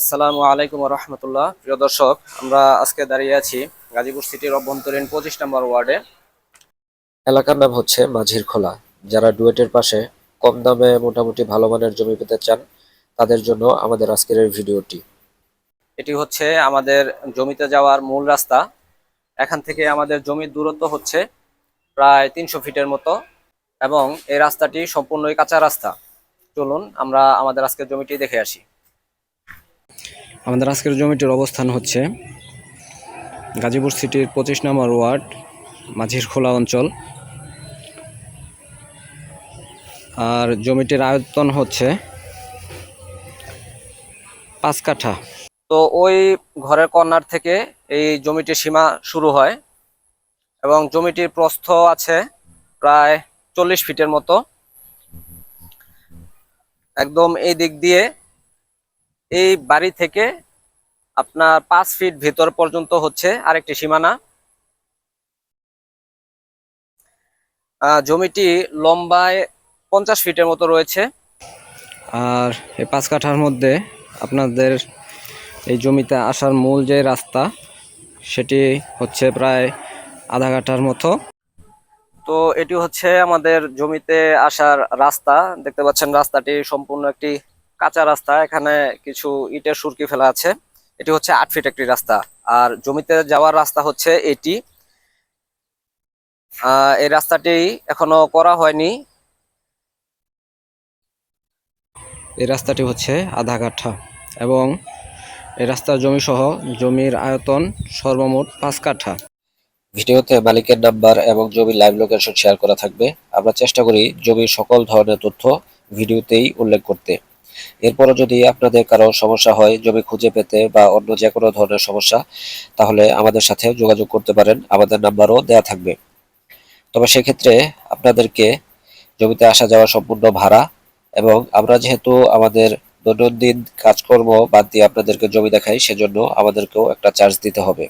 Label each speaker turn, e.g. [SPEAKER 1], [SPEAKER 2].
[SPEAKER 1] আসসালামু আলাইকুম রহমতুল্লাহ প্রিয় দর্শক আমরা আজকে দাঁড়িয়ে আছি গাজীপুর সিটির অভ্যন্তরীণ পঁচিশ নম্বর ওয়ার্ডে।
[SPEAKER 2] এলাকার নাম হচ্ছে মাঝির খোলা। যারা ডুয়েটের পাশে কম দামে মোটামুটি ভালো মানের জমি পেতে চান তাদের জন্য আমাদের আজকের এই ভিডিওটি।
[SPEAKER 1] এটি হচ্ছে আমাদের জমিতে যাওয়ার মূল রাস্তা। এখান থেকে আমাদের জমির দূরত্ব হচ্ছে প্রায় তিনশো ফিটের মতো এবং এই রাস্তাটি সম্পূর্ণই কাঁচা রাস্তা। চলুন আমরা আমাদের আজকের জমিটি দেখে আসি। আমাদের আজকের জমিটির অবস্থান হচ্ছে গাজীপুর সিটির পঁচিশ নম্বর ওয়ার্ড, মাঝির খোলা অঞ্চল। আর জমিটির আয়তন হচ্ছে পাঁচ কাঠা। তো ওই ঘরের কর্নার থেকে এই জমিটির সীমা শুরু হয় এবং জমিটির প্রস্থ আছে প্রায় চল্লিশ ফিটের মতো। একদম এই দিক দিয়ে এই বাড়ি থেকে আপনার পাঁচ ফিট ভেতর পর্যন্ত হচ্ছে আরেকটি সীমানা। জমিটি লম্বায় পঞ্চাশ ফিটের মতো রয়েছে। আর এই পাঁচ কাঠার মধ্যে আপনাদের এই জমিতে আসার মূল যে রাস্তা, সেটি হচ্ছে প্রায় আধা কাঠার মতো। তো এটি হচ্ছে আমাদের জমিতে আসার রাস্তা। দেখতে পাচ্ছেন রাস্তাটি সম্পূর্ণ একটি কাঁচা রাস্তা, এখানে কিছু ইটের সুরকি ফেলা আছে। এটি হচ্ছে আট ফিট একটি রাস্তা। আর জমিতে যাওয়ার রাস্তা হচ্ছে এটি। এই রাস্তাটি এখনও করা হয়নি। এই রাস্তাটি হচ্ছে আধা কাঠা এবং এই রাস্তার জমি সহ জমির আয়তন সর্বমোট পাঁচ কাঠা।
[SPEAKER 2] ভিডিওতে মালিকের নাম্বার এবং জমির লাইভ লোকেশন শেয়ার করা থাকবে। আমরা চেষ্টা করি জমির সকল ধরনের তথ্য ভিডিওতেই উল্লেখ করতে। এরপরও যদি আপনাদের কারও সমস্যা হয়, জমি খুঁজে পেতে বা অন্য যে কোনো ধরনের সমস্যা, তাহলে আমাদের সাথে যোগাযোগ করতে পারেন। আমাদের নাম্বারও দেয়া থাকবে। তবে সেক্ষেত্রে আপনাদেরকে জমিতে আসা যাওয়া সম্পূর্ণ ভাড়া এবং আমরা যেহেতু আমাদের দৈনন্দিন কাজকর্ম বাদ দিয়ে আপনাদেরকে জমি দেখাই, সেজন্য আমাদেরকেও একটা চার্জ দিতে হবে।